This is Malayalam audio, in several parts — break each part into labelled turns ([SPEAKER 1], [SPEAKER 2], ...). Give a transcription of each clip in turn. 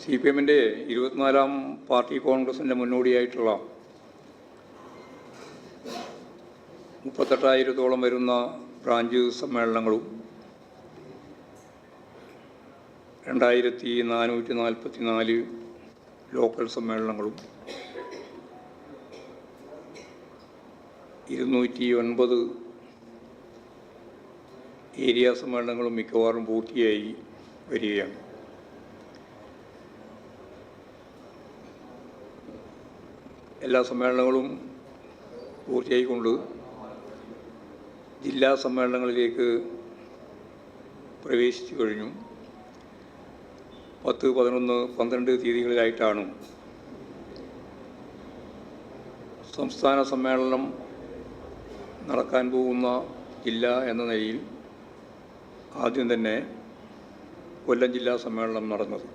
[SPEAKER 1] സി പി എമ്മിന്റെ ഇരുപത്തിനാലാം പാർട്ടി കോൺഗ്രസിന്റെ മുന്നോടിയായിട്ടുള്ള മുപ്പത്തെട്ടായിരത്തോളം വരുന്ന ബ്രാഞ്ച് സമ്മേളനങ്ങളും രണ്ടായിരത്തി നാനൂറ്റി നാൽപ്പത്തി നാല് ലോക്കൽ സമ്മേളനങ്ങളും ഇരുന്നൂറ്റി ഒൻപത് ഏരിയ സമ്മേളനങ്ങളും മിക്കവാറും പൂർത്തിയായി വരികയാണ്. എല്ലാ സമ്മേളനങ്ങളും പൂർത്തിയായിക്കൊണ്ട് ജില്ലാ സമ്മേളനങ്ങളിലേക്ക് പ്രവേശിച്ചു കഴിഞ്ഞു. പത്ത് പതിനൊന്ന് പന്ത്രണ്ട് തീയതികളിലായിട്ടാണ് സംസ്ഥാന സമ്മേളനം നടക്കാൻ പോകുന്ന ജില്ല എന്ന നിലയിൽ ആദ്യം തന്നെ കൊല്ലം ജില്ലാ സമ്മേളനം നടന്നത്.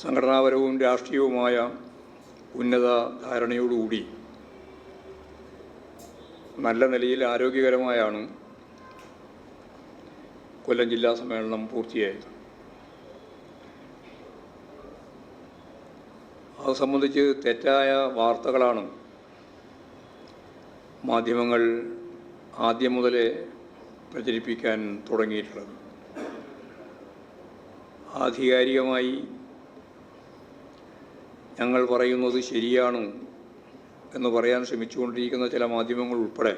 [SPEAKER 1] സംഘടനാപരവും രാഷ്ട്രീയവുമായ ഉന്നത ധാരണയോടുകൂടി നല്ല നിലയിൽ ആരോഗ്യകരമായാണ് കൊല്ലം ജില്ലാ സമ്മേളനം പൂർത്തിയായത്. അത് സംബന്ധിച്ച് തെറ്റായ വാർത്തകളാണ് മാധ്യമങ്ങൾ ആദ്യം മുതലേ പ്രചരിപ്പിക്കാൻ തുടങ്ങിയിട്ടുള്ളത്. ആധികാരികമായി ഞങ്ങൾ പറയുന്നത് ശരിയാണ് എന്ന് പറയാൻ ശ്രമിച്ചുകൊണ്ടിരിക്കുന്ന ചില മാധ്യമങ്ങൾ ഉൾപ്പെടെ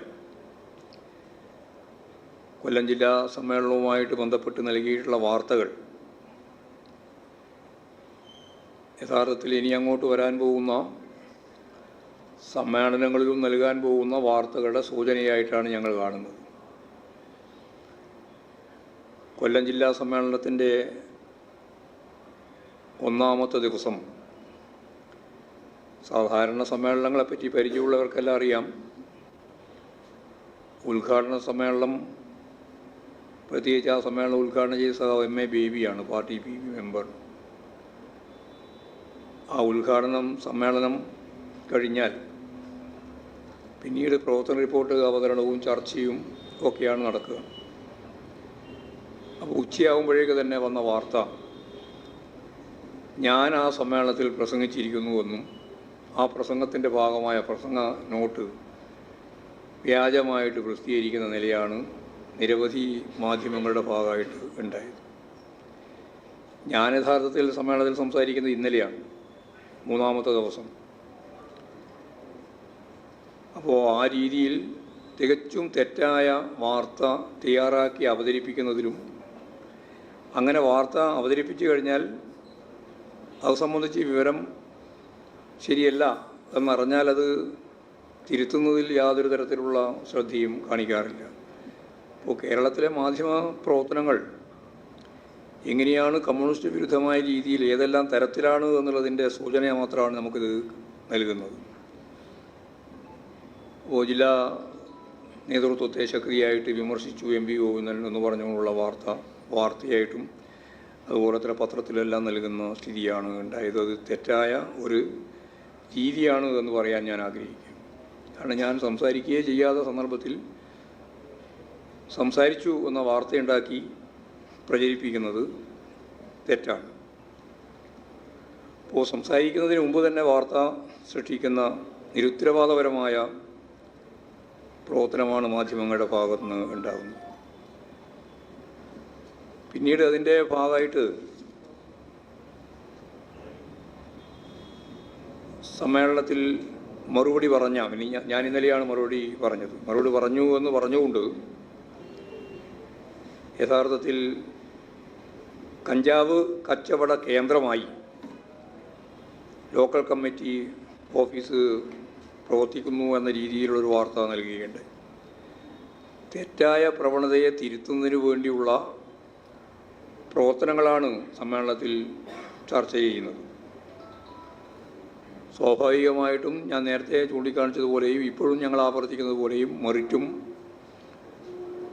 [SPEAKER 1] കൊല്ലം ജില്ലാ സമ്മേളനവുമായിട്ട് ബന്ധപ്പെട്ട് നൽകിയിട്ടുള്ള വാർത്തകൾ യഥാർത്ഥത്തിൽ ഇനി അങ്ങോട്ട് വരാൻ പോകുന്ന സമ്മേളനങ്ങളിലും നൽകാൻ പോകുന്ന വാർത്തകളുടെ സൂചനയായിട്ടാണ് ഞങ്ങൾ കാണുന്നത്. കൊല്ലം ജില്ലാ സമ്മേളനത്തിന്റെ ഒന്നാമത്തെ ദിവസം സാധാരണ സമ്മേളനങ്ങളെപ്പറ്റി പരിചയമുള്ളവർക്കെല്ലാം അറിയാം. ഉദ്ഘാടന സമ്മേളനം പ്രത്യേകിച്ച് ആ സമ്മേളനം ഉദ്ഘാടനം ചെയ്ത സഹ എം. എ. ബേബിയാണ് പാർട്ടി പി ബി മെമ്പർ. ആ ഉദ്ഘാടനം സമ്മേളനം കഴിഞ്ഞാൽ പിന്നീട് പ്രവർത്തന റിപ്പോർട്ട് അവതരണവും ചർച്ചയും ഒക്കെയാണ് നടക്കുക. അപ്പോൾ ഉച്ചയാകുമ്പോഴേക്ക് തന്നെ വന്ന വാർത്ത ഞാൻ ആ സമ്മേളനത്തിൽ പ്രസംഗിച്ചിരിക്കുന്നുവെന്നും ആ പ്രസംഗത്തിന്റെ ഭാഗമായ പ്രസംഗ നോട്ട് വ്യാജമായിട്ട് പ്രസിദ്ധീകരിക്കുന്ന നിലയാണ് നിരവധി മാധ്യമങ്ങളുടെ ഭാഗമായിട്ട് ഉണ്ടായത്. ഞാൻ യഥാർത്ഥത്തിൽ സമ്മേളനത്തിൽ സംസാരിക്കുന്നത് ഇന്നലെയാണ് മൂന്നാമത്തെ ദിവസം. അപ്പോൾ ആ രീതിയിൽ തികച്ചും തെറ്റായ വാർത്ത തയ്യാറാക്കി അവതരിപ്പിക്കുന്നതിലും അങ്ങനെ വാർത്ത അവതരിപ്പിച്ചു കഴിഞ്ഞാൽ അത് സംബന്ധിച്ച് വിവരം ശരിയല്ല. എന്നറിഞ്ഞാൽ അത് തിരുത്തുന്നതിൽ യാതൊരു തരത്തിലുള്ള ശ്രദ്ധയും കാണിക്കാറില്ല. അപ്പോൾ കേരളത്തിലെ മാധ്യമ പ്രവർത്തനങ്ങൾ എങ്ങനെയാണ് കമ്മ്യൂണിസ്റ്റ് വിരുദ്ധമായ രീതിയിൽ ഏതെല്ലാം തരത്തിലാണ് എന്നുള്ളതിന്റെ സൂചന മാത്രമാണ് നമുക്കിത് നൽകുന്നത്. ഓ ജില്ലാ നേതൃത്വത്തെ ശക്തിയായിട്ട് വിമർശിച്ചു എം പി ഗോവിന്ദൻ എന്ന് പറഞ്ഞുകൊണ്ടുള്ള വാർത്ത വാർത്തയായിട്ടും അതുപോലെ തന്നെ പത്രത്തിലെല്ലാം നൽകുന്ന സ്ഥിതിയാണ് ഉണ്ടായത്. അത് തെറ്റായ ഒരു രീതിയാണ് എന്ന് പറയാൻ ഞാൻ ആഗ്രഹിക്കും. കാരണം ഞാൻ സംസാരിക്കുകയേ ചെയ്യാത്ത സന്ദർഭത്തിൽ സംസാരിച്ചു എന്ന വാർത്തയുണ്ടാക്കി പ്രചരിപ്പിക്കുന്നത് തെറ്റാണ്. അപ്പോൾ സംസാരിക്കുന്നതിന് മുമ്പ് തന്നെ വാർത്ത സൃഷ്ടിക്കുന്ന നിരുത്തരവാദപരമായ പ്രവർത്തനമാണ് മാധ്യമങ്ങളുടെ ഭാഗത്തുനിന്ന് ഉണ്ടാകുന്നത്. പിന്നീട് അതിന്റെ ഭാഗമായിട്ട് സമ്മേളനത്തിൽ മറുപടി പറഞ്ഞ ഇനി ഞാൻ ഇന്നലെയാണ് മറുപടി പറഞ്ഞത്. മറുപടി പറഞ്ഞു എന്ന് പറഞ്ഞുകൊണ്ട് യഥാർത്ഥത്തിൽ കഞ്ചാവ് കച്ചവട കേന്ദ്രമായി ലോക്കൽ കമ്മിറ്റി ഓഫീസ് പ്രവർത്തിക്കുന്നു എന്ന രീതിയിലുള്ളൊരു വാർത്ത നൽകുകയുണ്ട് തെറ്റായ പ്രവണതയെ തിരുത്തുന്നതിന് വേണ്ടിയുള്ള പ്രവർത്തനങ്ങളാണ് സമ്മേളനത്തിൽ ചർച്ച ചെയ്യുന്നത്. സ്വാഭാവികമായിട്ടും ഞാൻ നേരത്തെ ചൂണ്ടിക്കാണിച്ചതുപോലെയും ഇപ്പോഴും ഞങ്ങൾ ആവർത്തിക്കുന്നത് പോലെയും മെറിറ്റും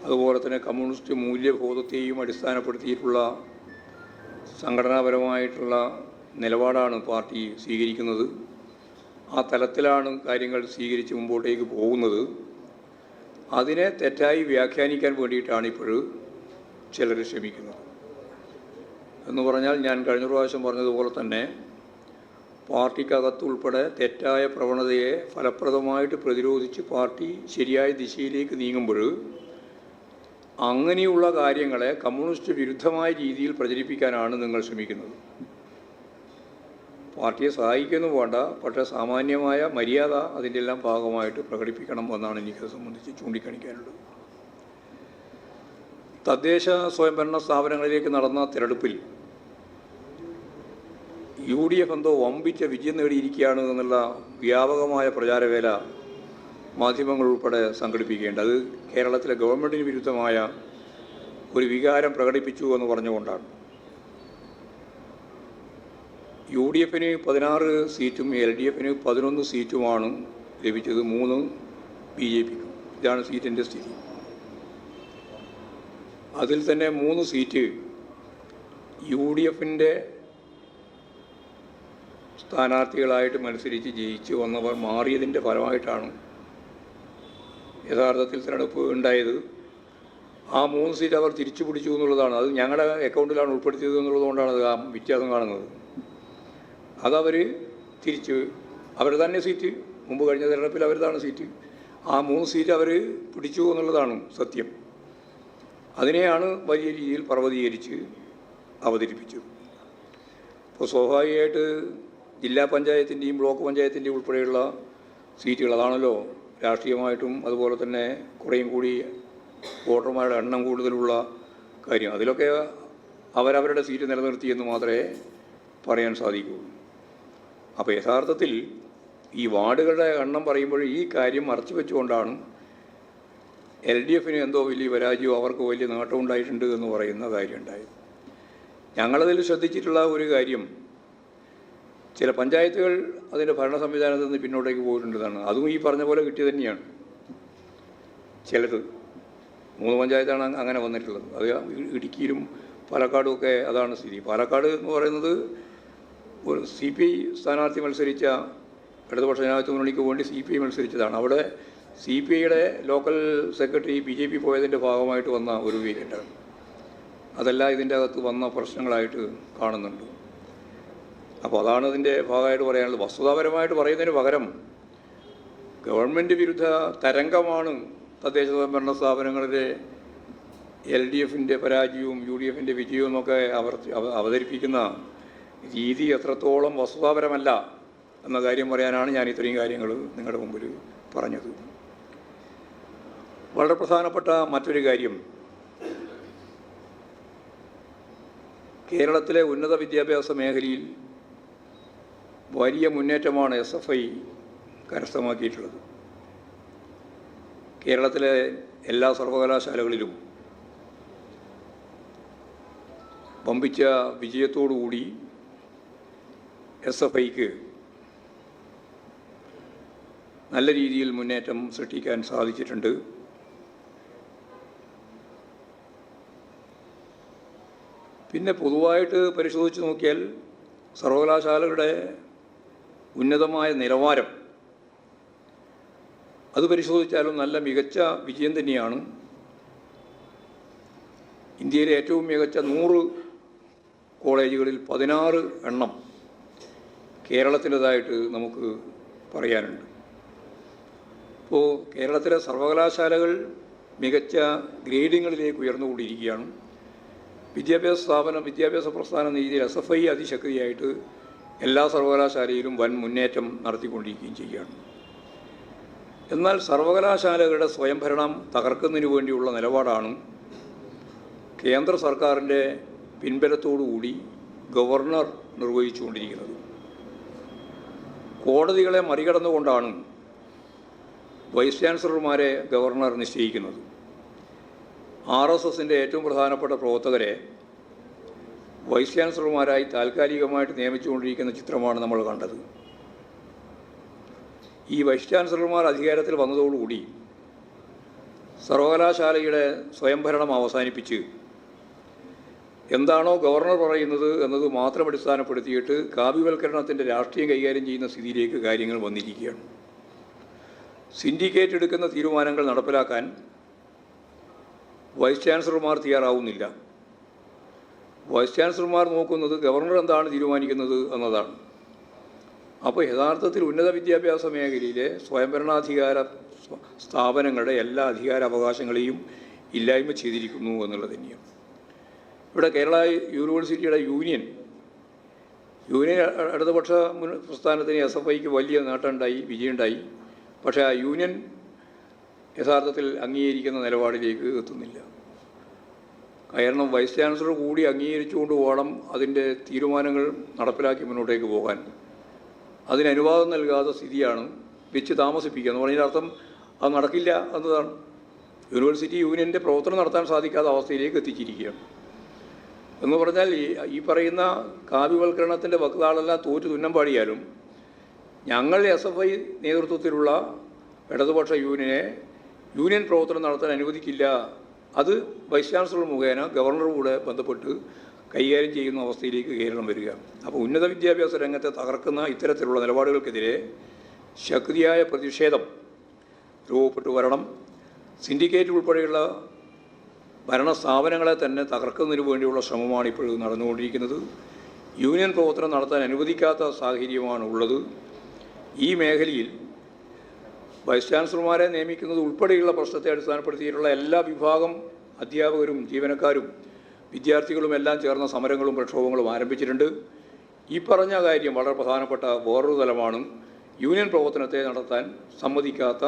[SPEAKER 1] അതുപോലെ തന്നെ കമ്മ്യൂണിസ്റ്റ് മൂല്യബോധത്തെയും അടിസ്ഥാനപ്പെടുത്തിയിട്ടുള്ള സംഘടനാപരമായിട്ടുള്ള നിലപാടാണ് പാർട്ടി സ്വീകരിക്കുന്നത്. ആ തലത്തിലാണ് കാര്യങ്ങൾ സ്വീകരിച്ച് മുമ്പോട്ടേക്ക് പോകുന്നത്. അതിനെ തെറ്റായി വ്യാഖ്യാനിക്കാൻ വേണ്ടിയിട്ടാണ് ഇപ്പോൾ ചിലർ ശ്രമിക്കുന്നത്. എന്ന് പറഞ്ഞാൽ ഞാൻ കഴിഞ്ഞ പ്രാവശ്യം പറഞ്ഞതുപോലെ തന്നെ പാർട്ടിക്കകത്തുൾപ്പെടെ തെറ്റായ പ്രവണതയെ ഫലപ്രദമായിട്ട് പ്രതിരോധിച്ച് പാർട്ടി ശരിയായ ദിശയിലേക്ക് നീങ്ങുമ്പോൾ അങ്ങനെയുള്ള കാര്യങ്ങളെ കമ്മ്യൂണിസ്റ്റ് വിരുദ്ധമായ രീതിയിൽ പ്രചരിപ്പിക്കാനാണ് നിങ്ങൾ ശ്രമിക്കുന്നത്. പാർട്ടിയെ സഹായിക്കുന്നു വേണ്ട പക്ഷേ സാമാന്യമായ മര്യാദ അതിന്റെ എല്ലാം ഭാഗമായിട്ട് പ്രകടിപ്പിക്കണം എന്നാണ് എനിക്കത് സംബന്ധിച്ച് ചൂണ്ടിക്കാണിക്കാനുള്ളത്. തദ്ദേശ സ്വയംഭരണ സ്ഥാപനങ്ങളിലേക്ക് നടന്ന തിരഞ്ഞെടുപ്പിൽ യു ഡി എഫ് എന്തോ വമ്പിച്ച വിജയം നേടിയിരിക്കുകയാണ് എന്നുള്ള വ്യാപകമായ പ്രചാരവേല മാധ്യമങ്ങൾ ഉൾപ്പെടെ സംഘടിപ്പിക്കേണ്ടത് അത് കേരളത്തിലെ ഗവൺമെന്റിന് വിരുദ്ധമായ ഒരു വികാരം പ്രകടിപ്പിച്ചു എന്ന് പറഞ്ഞുകൊണ്ടാണ്. യു ഡി എഫിന് പതിനാറ് സീറ്റും എൽ ഡി എഫിന് പതിനൊന്ന് സീറ്റുമാണ് ലഭിച്ചത് മൂന്ന് ബി ജെ പിക്കും. ഇതാണ് സീറ്റിന്റെ സ്ഥിതി. അതിൽ തന്നെ മൂന്ന് സീറ്റ് യു ഡി എഫിന്റെ സ്ഥാനാർത്ഥികളായിട്ട് മത്സരിച്ച് ജയിച്ച് വന്നവർ മാറിയതിന്റെ ഫലമായിട്ടാണ് യഥാർത്ഥത്തിൽ തിരഞ്ഞെടുപ്പ് ഉണ്ടായത്. ആ മൂന്ന് സീറ്റ് അവർ തിരിച്ചു പിടിച്ചു എന്നുള്ളതാണ്. അത് ഞങ്ങളുടെ അക്കൗണ്ടിലാണ് ഉൾപ്പെടുത്തിയത് എന്നുള്ളതുകൊണ്ടാണ് അത് ആ വ്യത്യാസം കാണുന്നത്. അതവർ തിരിച്ച് അവർ തന്നെ സീറ്റ് മുമ്പ് കഴിഞ്ഞ തിരഞ്ഞെടുപ്പിൽ അവരതാണ് സീറ്റ്. ആ മൂന്ന് സീറ്റ് അവർ പിടിച്ചു എന്നുള്ളതാണ് സത്യം. അതിനെയാണ് വലിയ രീതിയിൽ പർവതീകരിച്ച് അവതരിപ്പിച്ചത്. അപ്പോൾ സ്വാഭാവികമായിട്ട് ജില്ലാ പഞ്ചായത്തിന്റെയും ബ്ലോക്ക് പഞ്ചായത്തിന്റെയും ഉൾപ്പെടെയുള്ള സീറ്റുകൾ അതാണല്ലോ രാഷ്ട്രീയമായിട്ടും അതുപോലെ തന്നെ കുറേയും കൂടി വോട്ടർമാരുടെ എണ്ണം കൂടുതലുള്ള കാര്യം. അതിലൊക്കെ അവരവരുടെ സീറ്റ് നിലനിർത്തിയെന്ന് മാത്രമേ പറയാൻ സാധിക്കുകയുള്ളൂ അപ്പോൾ യഥാർത്ഥത്തിൽ ഈ വാർഡുകളുടെ എണ്ണം പറയുമ്പോൾ ഈ കാര്യം മറച്ചു വെച്ചുകൊണ്ടാണ് എൽ ഡി എഫിന് എന്തോ വലിയ പരാജയം അവർക്ക് വലിയ നേട്ടമുണ്ടായിട്ടുണ്ട് എന്ന് പറയുന്ന കാര്യം ഉണ്ടായത്. ഞങ്ങളതിൽ ശ്രദ്ധിച്ചിട്ടുള്ള ഒരു കാര്യം ചില പഞ്ചായത്തുകൾ അതിന്റെ ഭരണ സംവിധാനത്തിൽ നിന്ന് പിന്നോട്ടേക്ക് പോയിട്ടുണ്ടെന്നാണ്. അതും ഈ പറഞ്ഞ പോലെ കിട്ടിയത് തന്നെയാണ്. ചിലത് മൂന്ന് പഞ്ചായത്താണ് അങ്ങനെ വന്നിട്ടുള്ളത്. അത് ഇടുക്കിയിലും പാലക്കാടും ഒക്കെ അതാണ് സ്ഥിതി. പാലക്കാട് എന്ന് പറയുന്നത് ഒരു സി പി ഐ സ്ഥാനാർത്ഥി മത്സരിച്ച ഇടതുപക്ഷ ജനാധിപത്യ മുന്നണിക്ക് വേണ്ടി സി പി ഐ മത്സരിച്ചതാണ്. അവിടെ സി പി ഐയുടെ local secretary B J P പോയതിന്റെ ഭാഗമായിട്ട് വന്ന ഒരു വേരിയന്റാണ് അതെല്ലാം ഇതിന്റെ അകത്ത് വന്ന പ്രശ്നങ്ങളായിട്ട് കാണുന്നുണ്ട്. അപ്പോൾ അതാണ് അതിന്റെ ഭാഗമായിട്ട് പറയാനുള്ളത്. വസ്തുതാപരമായിട്ട് പറയുന്നതിന് പകരം ഗവൺമെന്റ് വിരുദ്ധ തരംഗമാണ് തദ്ദേശ സ്വയംഭരണ സ്ഥാപനങ്ങളിലെ എൽ ഡി എഫിന്റെ പരാജയവും യു ഡി എഫിന്റെ വിജയവും എന്നൊക്കെ അവർ അവതരിപ്പിക്കുന്ന രീതി എത്രത്തോളം വസ്തുതാപരമല്ല എന്ന കാര്യം പറയാനാണ് ഞാൻ ഇത്രയും കാര്യങ്ങൾ നിങ്ങളുടെ മുമ്പിൽ പറഞ്ഞത്. വളരെ പ്രധാനപ്പെട്ട മറ്റൊരു കാര്യം. കേരളത്തിലെ ഉന്നത വിദ്യാഭ്യാസ മേഖലയിൽ വലിയ മുന്നേറ്റമാണ് എസ് എഫ് ഐ കരസ്ഥമാക്കിയിട്ടുള്ളത്. കേരളത്തിലെ എല്ലാ സർവകലാശാലകളിലും പമ്പിച്ച വിജയത്തോടുകൂടി എസ് എഫ് ഐക്ക് നല്ല രീതിയിൽ മുന്നേറ്റം സൃഷ്ടിക്കാൻ സാധിച്ചിട്ടുണ്ട്. പിന്നെ പൊതുവായിട്ട് പരിശോധിച്ച് നോക്കിയാൽ സർവകലാശാലകളുടെ ഉന്നതമായ നിലവാരം. അത് പരിശോധിച്ചാലും നല്ല മികച്ച വിജയം തന്നെയാണ്. ഇന്ത്യയിലെ ഏറ്റവും മികച്ച നൂറ് കോളേജുകളിൽ പതിനാറ് എണ്ണം കേരളത്തിന്റെതായിട്ട് നമുക്ക് പറയാനുണ്ട്. ഇപ്പോൾ കേരളത്തിലെ സർവകലാശാലകൾ മികച്ച ഗ്രേഡിങ്ങളിലേക്ക് ഉയർന്നുകൊണ്ടിരിക്കുകയാണ്. വിദ്യാഭ്യാസ സ്ഥാപനം വിദ്യാഭ്യാസ പ്രസ്ഥാന രീതിയിൽ എസ് എഫ് ഐ അതിശക്തിയായിട്ട് എല്ലാ സർവകലാശാലയിലും വൻ മുന്നേറ്റം നടത്തിക്കൊണ്ടിരിക്കുകയും ചെയ്യുകയാണ്. എന്നാൽ സർവകലാശാലകളുടെ സ്വയംഭരണം തകർക്കുന്നതിന് വേണ്ടിയുള്ള നിലപാടാണ് കേന്ദ്ര സർക്കാരിന്റെ പിൻബലത്തോടുകൂടി ഗവർണർ നിർവഹിച്ചുകൊണ്ടിരിക്കുന്നത്. കോടതികളെ മറികടന്നുകൊണ്ടാണ് വൈസ് ചാൻസലർമാരെ ഗവർണർ നിശ്ചയിക്കുന്നത്. ആർ എസ് എസിന്റെ ഏറ്റവും പ്രധാനപ്പെട്ട പ്രവർത്തകരെ വൈസ് ചാൻസലർമാരായി താൽക്കാലികമായിട്ട് നിയമിച്ചുകൊണ്ടിരിക്കുന്ന ചിത്രമാണ് നമ്മൾ കണ്ടത്. ഈ വൈസ് ചാൻസലർമാർ അധികാരത്തിൽ വന്നതോടുകൂടി സർവകലാശാലയുടെ സ്വയംഭരണം അവസാനിപ്പിച്ച് എന്താണോ ഗവർണർ പറയുന്നത് എന്നത് മാത്രം അടിസ്ഥാനപ്പെടുത്തിയിട്ട് കാവ്യവൽക്കരണത്തിന്റെ രാഷ്ട്രീയം കൈകാര്യം ചെയ്യുന്ന സ്ഥിതിയിലേക്ക് കാര്യങ്ങൾ വന്നിരിക്കുകയാണ്. സിൻഡിക്കേറ്റ് എടുക്കുന്ന തീരുമാനങ്ങൾ നടപ്പിലാക്കാൻ വൈസ് ചാൻസലർമാർ തയ്യാറാവുന്നില്ല. വൈസ് ചാൻസലർമാർ നോക്കുന്നത് ഗവർണർ എന്താണ് തീരുമാനിക്കുന്നത് എന്നതാണ്. അപ്പോൾ യഥാർത്ഥത്തിൽ ഉന്നത വിദ്യാഭ്യാസ മേഖലയിലെ സ്വയംഭരണാധികാര സ്വ- സ്ഥാപനങ്ങളുടെ എല്ലാ അധികാര അവകാശങ്ങളെയും ഇല്ലായ്മ ചെയ്തിരിക്കുന്നു എന്നുള്ളത് തന്നെയാണ്. ഇവിടെ കേരള യൂണിവേഴ്സിറ്റിയുടെ യൂണിയൻ യൂണിയൻ ഇടതുപക്ഷ മുൻ- പ്രസ്ഥാനത്തിന് എസ് എഫ് ഐക്ക് വലിയ നേട്ടമുണ്ടായി വിജയമുണ്ടായി. പക്ഷേ ആ യൂണിയൻ യഥാർത്ഥത്തിൽ അംഗീകരിക്കുന്ന നിലപാടിലേക്ക് എത്തുന്നില്ല. കാരണം വൈസ് ചാൻസലർ കൂടി അംഗീകരിച്ചുകൊണ്ട് പോകണം അതിന്റെ തീരുമാനങ്ങൾ നടപ്പിലാക്കി മുന്നോട്ടേക്ക് പോകാൻ. അതിന് അനുവാദം നൽകാത്ത സ്ഥിതിയാണ് വെച്ച് താമസിപ്പിക്കുക എന്ന് പറഞ്ഞതിന്റെ അർത്ഥം അത് നടക്കില്ല എന്നതാണ്. യൂണിവേഴ്സിറ്റി യൂണിയന്റെ പ്രവർത്തനം നടത്താൻ സാധിക്കാത്ത അവസ്ഥയിലേക്ക് എത്തിച്ചിരിക്കുകയാണ് എന്ന് പറഞ്ഞാൽ ഈ പറയുന്ന കാവ്യവൽക്കരണത്തിന്റെ വക്താളെല്ലാം തോറ്റു തുന്നം പാടിയാലും ഞങ്ങൾ എസ് എഫ് ഐ നേതൃത്വത്തിലുള്ള ഇടതുപക്ഷ യൂണിയനെ യൂണിയൻ പ്രവർത്തനം നടത്താൻ അനുവദിക്കില്ല അത് വൈസ് ചാൻസലർ മുഖേന ഗവർണറുകൂടെ കൂടെ ബന്ധപ്പെട്ട് കൈകാര്യം ചെയ്യുന്ന അവസ്ഥയിലേക്ക് കേരളം വരിക. അപ്പോൾ ഉന്നത വിദ്യാഭ്യാസ രംഗത്തെ തകർക്കുന്ന ഇത്തരത്തിലുള്ള നിലപാടുകൾക്കെതിരെ ശക്തിയായ പ്രതിഷേധം രൂപപ്പെട്ടു വരണം. സിൻഡിക്കേറ്റ് ഉൾപ്പെടെയുള്ള ഭരണ സ്ഥാപനങ്ങളെ തന്നെ തകർക്കുന്നതിന് വേണ്ടിയുള്ള ശ്രമമാണ് ഇപ്പോഴും നടന്നുകൊണ്ടിരിക്കുന്നത്. യൂണിയൻ പ്രവർത്തനം നടത്താൻ അനുവദിക്കാത്ത സാഹചര്യമാണ് ഉള്ളത്. ഈ മേഖലയിൽ വൈസ് ചാൻസലർമാരെ നിയമിക്കുന്നത് ഉൾപ്പെടെയുള്ള പ്രശ്നത്തെ അടിസ്ഥാനപ്പെടുത്തിയിട്ടുള്ള എല്ലാ വിഭാഗം അധ്യാപകരും ജീവനക്കാരും വിദ്യാർത്ഥികളും എല്ലാം ചേർന്ന സമരങ്ങളും പ്രക്ഷോഭങ്ങളും ആരംഭിച്ചിട്ടുണ്ട്. ഈ പറഞ്ഞ കാര്യം വളരെ പ്രധാനപ്പെട്ട വേറൊരു തലമാണ്. യൂണിയൻ പ്രവർത്തനത്തെ നടത്താൻ സമ്മതിക്കാത്ത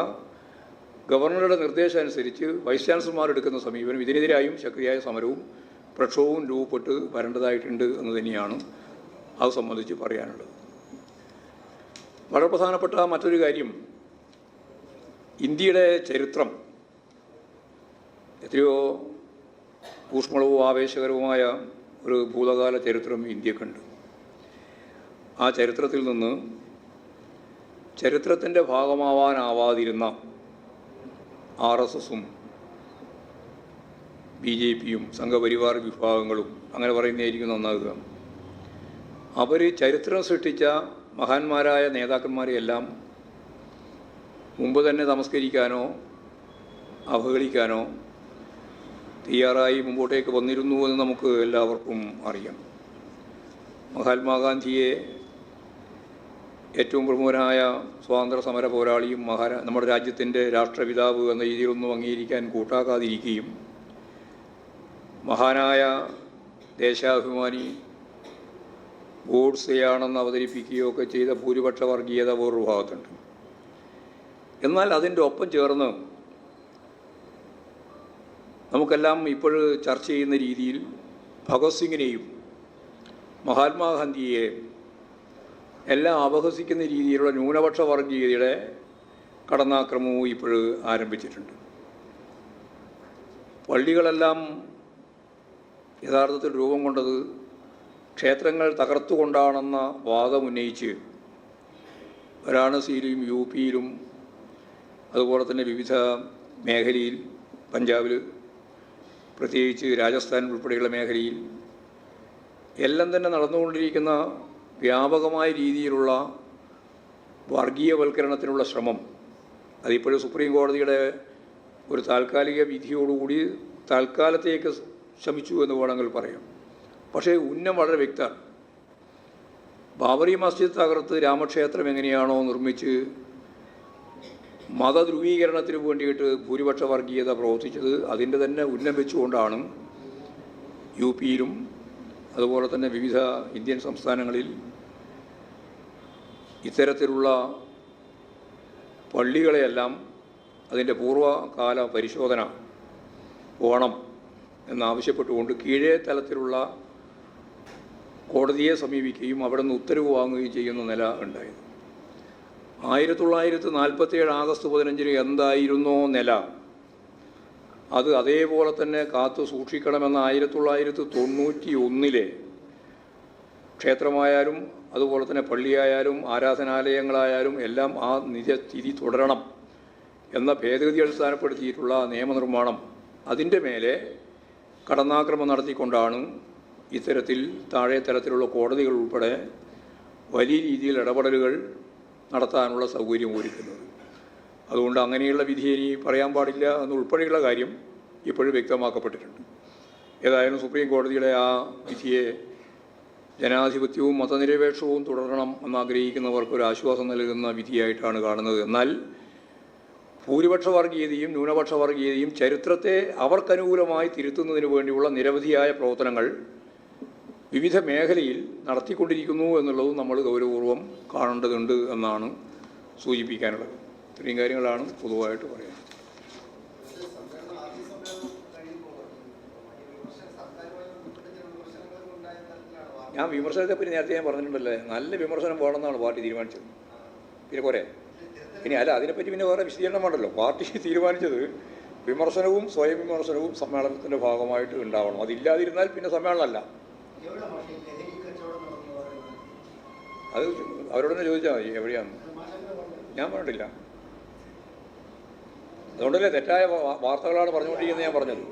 [SPEAKER 1] ഗവർണറുടെ നിർദ്ദേശം അനുസരിച്ച് വൈസ് ചാൻസലർമാർ എടുക്കുന്ന സമീപനം ഇതിനെതിരായും ശക്തിയായ സമരവും പ്രക്ഷോഭവും രൂപപ്പെട്ട് വരേണ്ടതായിട്ടുണ്ട് എന്ന് തന്നെയാണ് അത് സംബന്ധിച്ച് പറയാനുള്ളത്. വളരെ പ്രധാനപ്പെട്ട മറ്റൊരു കാര്യം ഇന്ത്യയുടെ ചരിത്രം എത്രയോ ഊഷ്മളവും ആവേശകരവുമായ ഒരു ഭൂതകാല ചരിത്രം ഇന്ത്യക്കുണ്ട് ആ ചരിത്രത്തിൽ നിന്ന് ചരിത്രത്തിന്റെ ഭാഗമാവാനാവാതിരുന്ന ആർ എസ് എസും ബി ജെ പിയും സംഘപരിവാർ വിഭാഗങ്ങളും അങ്ങനെ പറയുന്നതായിരിക്കും നന്നാകുക. അവർ ചരിത്രം സൃഷ്ടിച്ച മഹാന്മാരായ നേതാക്കന്മാരെയെല്ലാം മുമ്പ് തന്നെ നമസ്കരിക്കാനോ അവഹേളിക്കാനോ തയ്യാറായി മുമ്പോട്ടേക്ക് വന്നിരുന്നു എന്ന് നമുക്ക് എല്ലാവർക്കും അറിയാം. മഹാത്മാഗാന്ധിയെ ഏറ്റവും പ്രമുഖനായ സ്വാതന്ത്ര്യ സമര പോരാളിയും മഹാരാ നമ്മുടെ രാജ്യത്തിന്റെ രാഷ്ട്രപിതാവ് എന്ന രീതിയിലൊന്നും അംഗീകരിക്കാൻ കൂട്ടാക്കാതിരിക്കുകയും മഹാനായ ദേശാഭിമാനി ഗോഡ്സെയാണെന്ന് അവതരിപ്പിക്കുകയൊക്കെ ചെയ്ത ഭൂരിപക്ഷ വർഗീയത വേറൊരു ഭാഗത്തുണ്ട്. എന്നാൽ അതിന്റെ ഒപ്പം ചേർന്ന് നമുക്കെല്ലാം ഇപ്പോൾ ചർച്ച ചെയ്യുന്ന രീതിയിൽ ഭഗത് സിംഗിനെയും മഹാത്മാഗാന്ധിയെയും എല്ലാം അപഹസിക്കുന്ന രീതിയിലുള്ള ന്യൂനപക്ഷ വർഗീയതയുടെ കടന്നാക്രമവും ഇപ്പോൾ ആരംഭിച്ചിട്ടുണ്ട്. പള്ളികളെല്ലാം യഥാർത്ഥത്തിൽ രൂപം കൊണ്ടത് ക്ഷേത്രങ്ങൾ തകർത്തുകൊണ്ടാണെന്ന വാദമുന്നയിച്ച് വാരാണസിയിലും യു പിയിലും അതുപോലെ തന്നെ വിവിധ മേഖലയിൽ പഞ്ചാബിൽ പ്രത്യേകിച്ച് രാജസ്ഥാൻ ഉൾപ്പെടെയുള്ള മേഖലയിൽ എല്ലാം തന്നെ നടന്നുകൊണ്ടിരിക്കുന്ന വ്യാപകമായ രീതിയിലുള്ള വർഗീയവൽക്കരണത്തിനുള്ള ശ്രമം. അതിപ്പോഴും സുപ്രീം കോടതിയുടെ ഒരു താൽക്കാലിക വിധിയോടുകൂടി തൽക്കാലത്തേക്ക് ശ്രമിച്ചു എന്ന് വേണമെങ്കിൽ പറയാം. പക്ഷേ ഉന്നം വളരെ വ്യക്തമാണ്. ബാബറി മസ്ജിദ് തകർത്ത് രാമക്ഷേത്രം എങ്ങനെയാണോ നിർമ്മിച്ച് മതധ്രുവീകരണത്തിന് വേണ്ടിയിട്ട് ഭൂരിപക്ഷ വർഗീയത പ്രവർത്തിച്ചത് അതിന്റെ തന്നെ ഉന്നം വെച്ചുകൊണ്ടാണ് യു പിയിലും അതുപോലെ തന്നെ വിവിധ ഇന്ത്യൻ സംസ്ഥാനങ്ങളിൽ ഇത്തരത്തിലുള്ള പള്ളികളെയെല്ലാം അതിന്റെ പൂർവകാല പരിശോധന പോകണം എന്നാവശ്യപ്പെട്ടുകൊണ്ട് കീഴേ തലത്തിലുള്ള കോടതിയെ സമീപിക്കുകയും അവിടെ നിന്ന് ഉത്തരവ് വാങ്ങുകയും ചെയ്യുന്ന നില ഉണ്ടായത്. ആയിരത്തി തൊള്ളായിരത്തി നാൽപ്പത്തി ഏഴ് ആഗസ്റ്റ് പതിനഞ്ചിന് എന്തായിരുന്നോ നില? അത് അതേപോലെ തന്നെ കാത്തു സൂക്ഷിക്കണമെന്ന ആയിരത്തി തൊള്ളായിരത്തി തൊണ്ണൂറ്റി ഒന്നിലെ ക്ഷേത്രമായാലും അതുപോലെ തന്നെ പള്ളിയായാലും ആരാധനാലയങ്ങളായാലും എല്ലാം ആ നിജസ്ഥിതി തുടരണം എന്ന ഭേദഗതി അടിസ്ഥാനപ്പെടുത്തിയിട്ടുള്ള നിയമനിർമ്മാണം. അതിന്റെ മേലെ കടന്നാക്രമം നടത്തിക്കൊണ്ടാണ് ഇത്തരത്തിൽ താഴെ തലത്തിലുള്ള കോടതികൾ ഉൾപ്പെടെ വലിയ രീതിയിൽ ഇടപെടലുകൾ നടത്താനുള്ള സൗകര്യം ഒരുക്കുന്നത്. അതുകൊണ്ട് അങ്ങനെയുള്ള വിധി ഇനി പറയാൻ പാടില്ല എന്നുൾപ്പെടെയുള്ള കാര്യം ഇപ്പോഴും വ്യക്തമാക്കപ്പെട്ടിട്ടുണ്ട്. ഏതായാലും സുപ്രീം കോടതിയുടെ ആ വിധിയെ ജനാധിപത്യവും മതനിരപേക്ഷവും തുടരണം എന്നാഗ്രഹിക്കുന്നവർക്ക് ഒരു ആശ്വാസം നൽകുന്ന വിധിയായിട്ടാണ് കാണുന്നത്. എന്നാൽ ഭൂരിപക്ഷ വർഗീയതയും ന്യൂനപക്ഷ വർഗീയതയും ചരിത്രത്തെ അവർക്കനുകൂലമായി തിരുത്തുന്നതിന് വേണ്ടിയുള്ള നിരവധിയായ പ്രവർത്തനങ്ങൾ വിവിധ മേഖലയിൽ നടത്തിക്കൊണ്ടിരിക്കുന്നു എന്നുള്ളതും നമ്മൾ ഗൗരവപൂർവം കാണേണ്ടതുണ്ട് എന്നാണ് സൂചിപ്പിക്കാനുള്ളത്. ഇത്രയും കാര്യങ്ങളാണ് പൊതുവായിട്ട്
[SPEAKER 2] പറയുന്നത്
[SPEAKER 1] ഞാൻ വിമർശനത്തെ പറ്റി നേരത്തെ ഞാൻ പറഞ്ഞിട്ടുണ്ടല്ലേ? നല്ല വിമർശനം വേണമെന്നാണ് പാർട്ടി തീരുമാനിച്ചത്. പിന്നെ കുറെ ഇനി അല്ല അതിനെപ്പറ്റി പിന്നെ വേറെ വിശദീകരണം വേണ്ടല്ലോ. പാർട്ടി തീരുമാനിച്ചത് വിമർശനവും സ്വയം വിമർശനവും സമ്മേളനത്തിന്റെ ഭാഗമായിട്ട് ഉണ്ടാവണം. അതില്ലാതിരുന്നാൽ പിന്നെ സമ്മേളനമല്ല. അത് അവരോട് തന്നെ ചോദിച്ചാൽ മതി
[SPEAKER 2] പറഞ്ഞു
[SPEAKER 1] ഞാൻ പറഞ്ഞിട്ടില്ല. അതുകൊണ്ടല്ലേ തെറ്റായ വാർത്തകളാണ് പറഞ്ഞുകൊണ്ടിരിക്കുന്നത് ഞാൻ പറഞ്ഞത്.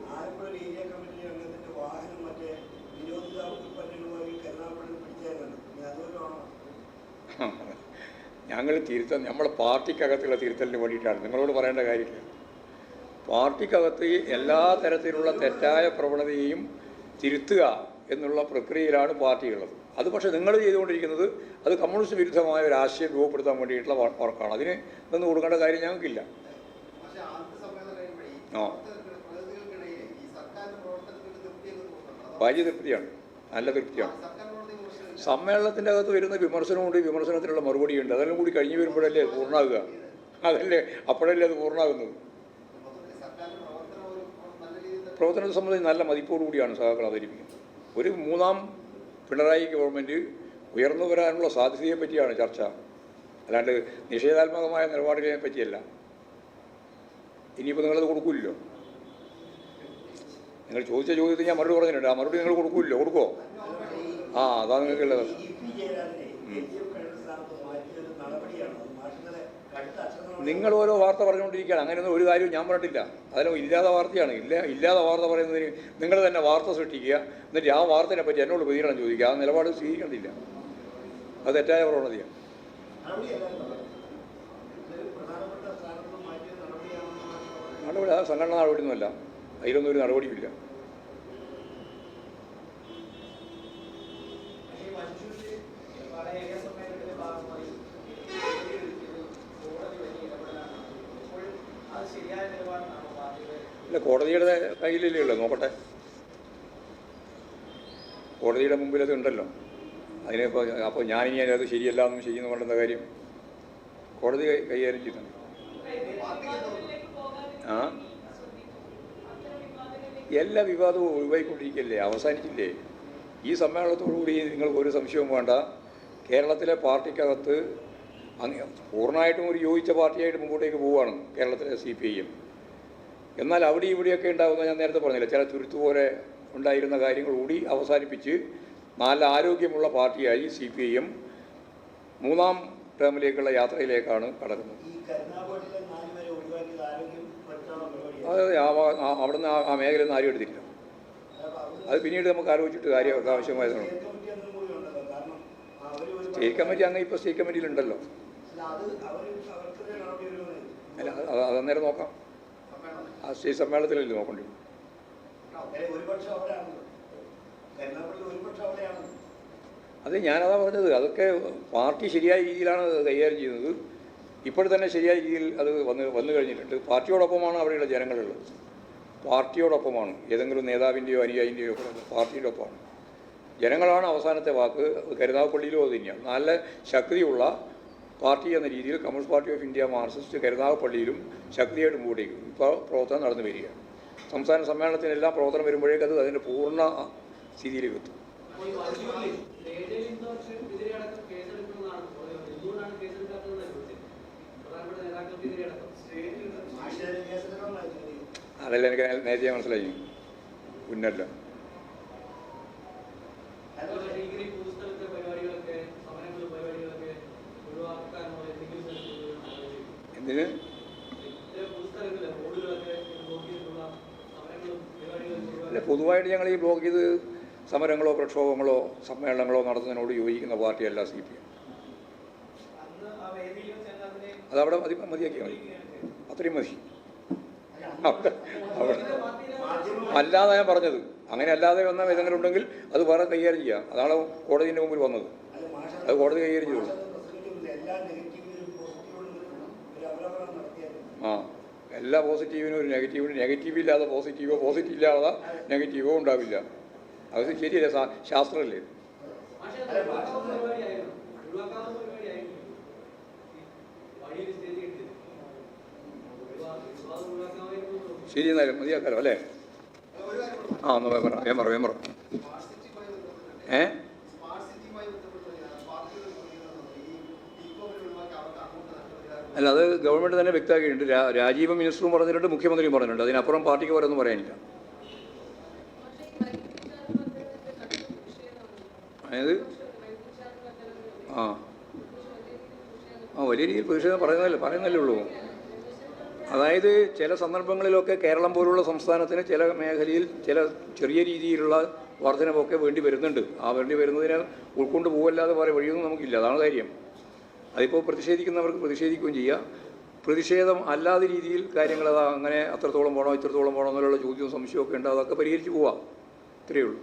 [SPEAKER 1] ഞങ്ങൾ തിരുത്തൽ നമ്മൾ പാർട്ടിക്കകത്തുള്ള തിരുത്തലിന് വേണ്ടിയിട്ടാണ്. നിങ്ങളോട് പറയേണ്ട കാര്യമില്ല. പാർട്ടിക്കകത്ത് എല്ലാ തരത്തിലുള്ള തെറ്റായ പ്രവണതയെയും തിരുത്തുക. എന്നുള്ള പ്രക്രിയയിലാണ് പാർട്ടിയുള്ളത്. അത് പക്ഷേ നിങ്ങൾ ചെയ്തുകൊണ്ടിരിക്കുന്നത് അത് കമ്മ്യൂണിസ്റ്റ് വിരുദ്ധമായ ഒരു ആശയം രൂപപ്പെടുത്താൻ വേണ്ടിയിട്ടുള്ള വർക്കാണ്. അതിന് നിന്ന് കൊടുക്കേണ്ട കാര്യം ഞങ്ങൾക്കില്ല. ആ. വലിയ തൃപ്തിയാണ്. നല്ല തൃപ്തിയാണ്. സമ്മേളനത്തിന്റെ അകത്ത് വരുന്ന വിമർശനമുണ്ട് വിമർശനത്തിനുള്ള മറുപടിയുണ്ട് അതെല്ലാം കൂടി കഴിഞ്ഞ് വരുമ്പോഴല്ലേ അത് പൂർണമാകുക അതല്ലേ? അപ്പോഴല്ലേ അത്
[SPEAKER 2] പൂർണമാകുന്നത്
[SPEAKER 1] പ്രവർത്തനത്തെ സംബന്ധിച്ച് നല്ല മതിപ്പോടുകൂടിയാണ് സഹാക്കൾ അവതരിപ്പിക്കുന്നത്. ഒരു മൂന്നാം പിണറായി ഗവൺമെന്റ് ഉയർന്നു വരാനുള്ള സാധ്യതയെ പറ്റിയാണ് ചർച്ച. അല്ലാണ്ട് നിഷേധാത്മകമായ നിലപാടുകളെ പറ്റിയല്ല. ഇനിയിപ്പോൾ നിങ്ങളത് കൊടുക്കില്ലല്ലോ നിങ്ങൾ ചോദിച്ച ചോദ്യത്തിന് ഞാൻ മറുപടി പറഞ്ഞിട്ടുണ്ട്. ആ മറുപടി നിങ്ങൾ കൊടുക്കില്ലല്ലോ കൊടുക്കുമോ ആ
[SPEAKER 3] അതാ നിങ്ങൾക്കുള്ളത്.
[SPEAKER 1] നിങ്ങൾ ഓരോ വാർത്ത പറഞ്ഞുകൊണ്ടിരിക്കുകയാണ്. അങ്ങനെയൊന്നും ഒരു കാര്യവും ഞാൻ പറഞ്ഞിട്ടില്ല. അതിലും ഇല്ലാത്ത വാർത്തയാണ്. ഇല്ല ഇല്ലാതെ വാർത്ത പറയുന്നതിന് നിങ്ങൾ തന്നെ വാർത്ത സൃഷ്ടിക്കുക. എന്നിട്ട് ആ വാർത്തയെ പറ്റി എന്നോട് പ്രതികരണം ചോദിക്കുക. ആ നിലപാട് സ്വീകരിക്കേണ്ടില്ല അത് തെറ്റായ പ്രവണതയാണ്. നടപടി ആ സംഘടന നടപടിയൊന്നുമല്ല. അതിലൊന്നും ഒരു നടപടിയുമില്ല.
[SPEAKER 4] പക്ഷേ
[SPEAKER 1] ഇല്ല കോടതിയുടെ കയ്യിലല്ലേ ഉള്ളൂ നോക്കട്ടെ. കോടതിയുടെ മുമ്പിൽ അത് ഉണ്ടല്ലോ. അതിനിപ്പോൾ അപ്പോൾ ഞാനിനി അത് ശരിയല്ല എന്നും ശരിയെന്ന് കൊണ്ടുന്ന കാര്യം? കോടതി കൈകാര്യം ചെയ്യുന്നുണ്ട്. ആ? എല്ലാ വിവാദവും ഒഴിവായിക്കൊണ്ടിരിക്കല്ലേ അവസാനിച്ചില്ലേ? ഈ സമ്മേളനത്തോടുകൂടി നിങ്ങൾക്ക് ഒരു സംശയവും വേണ്ട. കേരളത്തിലെ പാർട്ടിക്കകത്ത് അങ്ങ് പൂർണമായിട്ടും ഒരു യോജിച്ച പാർട്ടിയായിട്ട് മുമ്പോട്ടേക്ക് പോവുകയാണ് കേരളത്തിലെ സി പി ഐ എം. എന്നാൽ അവിടെ ഇവിടെയൊക്കെ ഉണ്ടാകുന്ന ഞാൻ നേരത്തെ പറഞ്ഞില്ല ചില തുരുത്തു പോലെ ഉണ്ടായിരുന്ന കാര്യങ്ങൾ കൂടി അവസാനിപ്പിച്ച് നല്ല ആരോഗ്യമുള്ള പാർട്ടിയായി സി പി ഐ എം മൂന്നാം ടേമിലേക്കുള്ള യാത്രയിലേക്കാണ് കടക്കുന്നത് ആ അവിടുന്ന് ആ- മേഖലയിൽ നിന്ന് ആരും
[SPEAKER 3] എടുത്തില്ല
[SPEAKER 1] അത് പിന്നീട് നമുക്ക് ആലോചിച്ചിട്ട് കാര്യമൊക്കെ ആവശ്യമായതാണ്.
[SPEAKER 3] സ്റ്റേറ്റ് കമ്മിറ്റി
[SPEAKER 1] അങ്ങ് ഇപ്പോൾ സ്റ്റേറ്റ് കമ്മിറ്റിയിലുണ്ടല്ലോ.
[SPEAKER 3] അല്ല, അത്
[SPEAKER 1] അത് അത് അതന്നേരം നോക്കാം.
[SPEAKER 2] സമ്മേളനം
[SPEAKER 1] ആ സ്റ്റേറ്റ് സമ്മേളനത്തിലല്ലേ നോക്കേണ്ടി അത് ഞാനതാ പറഞ്ഞത്. അതൊക്കെ പാർട്ടി ശരിയായ രീതിയിലാണ് കൈകാര്യം ചെയ്യുന്നത്. ഇപ്പോൾ തന്നെ ശരിയായ രീതിയിൽ അത് വന്ന് വന്നു കഴിഞ്ഞിട്ടുണ്ട്. പാർട്ടിയോടൊപ്പമാണ് അവിടെയുള്ള ജനങ്ങളുള്ളത്. പാർട്ടിയോടൊപ്പമാണ്. ഏതെങ്കിലും നേതാവിന്റെയോ അനുയായിന്റെയോ പാർട്ടിയുടെ ഒപ്പമാണ് ജനങ്ങളാണ് അവസാനത്തെ വാക്ക്. കരുനാഗപ്പള്ളിയിലും അത് തന്നെയാണ്. നല്ല ശക്തിയുള്ള പാർട്ടി എന്ന രീതിയിൽ communist party of India marxist കരുനാഗപ്പള്ളിയിലും ശക്തിയായിട്ട് കൂടി ഇപ്പോൾ പ്രവർത്തനം നടന്നു വരികയാണ്. സംസ്ഥാന സമ്മേളനത്തിനെല്ലാം പ്രവർത്തനം വരുമ്പോഴേക്കും അത് അതിന്റെ പൂർണ സ്ഥിതിയിലേക്ക് എത്തും. അതെല്ലാം എനിക്ക് നേരത്തെ മനസ്സിലായി. ഉന്നല്ല
[SPEAKER 4] പരിപാടികളും
[SPEAKER 1] അല്ല പൊതുവായിട്ട് ഞങ്ങൾ ഈ ബ്ലോക്ക് ചെയ്ത് സമരങ്ങളോ പ്രക്ഷോഭങ്ങളോ സമ്മേളനങ്ങളോ നടത്തുന്നതിനോട് യോജിക്കുന്ന പാർട്ടിയല്ല സി പി എം. അതവിടെ മതി മതിയാക്കിയാൽ മതി. അത്രയും മതി. അല്ലാതെ ഞാൻ പറഞ്ഞത്. അങ്ങനെ അല്ലാതെ വന്ന ഏതെങ്കിലും ഉണ്ടെങ്കിൽ അത് വേറെ കൈകാര്യം ചെയ്യാം. അതാണ് കോടതിന്റെ മുമ്പിൽ വന്നത്. അത് കോടതി കൈകാര്യം ചെയ്തോളൂ.
[SPEAKER 3] എല്ലാ
[SPEAKER 1] പോസിറ്റീവിനും ഒരു നെഗറ്റീവിന് നെഗറ്റീവ് ഇല്ലാതെ പോസിറ്റീവോ പോസിറ്റീവ് ഇല്ലാതെ നെഗറ്റീവോ ഉണ്ടാവില്ല. അത് ശരിയല്ല ശാസ്ത്രമല്ലേ ശരി എന്നാലും മതിയാക്കാലോ അല്ലേ. ആ ഒന്ന് വേമറ വേമറ പറ. വേം പറ
[SPEAKER 2] സ്മാർട്ട് സിറ്റിയുമായി
[SPEAKER 1] ഏ
[SPEAKER 2] സ്മാർട്ട് സിറ്റിയുമായി ബന്ധപ്പെട്ട് പാർട്ടിയുടെ പ്രതികരണം ഈ ഡിപ്പോകൾ ഒഴിവാക്കി അവർക്ക് അങ്ങോട്ട് നഷ്ടപരിഹാരം
[SPEAKER 1] അല്ല അത് ഗവൺമെന്റ് തന്നെ വ്യക്തമാക്കിയിട്ടുണ്ട്. രാജീവ് മിനിസ്റ്ററും പറഞ്ഞിട്ടുണ്ട് മുഖ്യമന്ത്രിയും പറഞ്ഞിട്ടുണ്ട്. അതിനപ്പുറം പാർട്ടിക്ക് ഓരോന്നും പറയാനില്ല. അതായത് ആ. ആ വലിയ രീതിയിൽ പ്രതിഷേധം പറയുന്നതല്ലേ പറയുന്നല്ലേ ഉള്ളൂ. അതായത് ചില സന്ദർഭങ്ങളിലൊക്കെ കേരളം പോലുള്ള സംസ്ഥാനത്തിന് ചില മേഖലയിൽ ചില ചെറിയ രീതിയിലുള്ള വർധനവൊക്കെ വേണ്ടി വരുന്നുണ്ട്. ആ വേണ്ടി വരുന്നതിനെ ഉൾക്കൊണ്ട് പോവല്ലാതെ വേറെ വഴിയൊന്നും നമുക്കില്ല. അതാണ് കാര്യം അതിപ്പോൾ പ്രതിഷേധിക്കുന്നവർക്ക് പ്രതിഷേധിക്കുകയും ചെയ്യാം. പ്രതിഷേധം അല്ലാതെ രീതിയിൽ കാര്യങ്ങൾ അത് അങ്ങനെ അത്രത്തോളം പോകണോ ഇത്രത്തോളം പോകണോ എന്നുള്ള ചോദ്യവും സംശയമൊക്കെ ഉണ്ട് അതൊക്കെ പരിഹരിച്ച് പോവാം. ഇത്രയേ ഉള്ളൂ.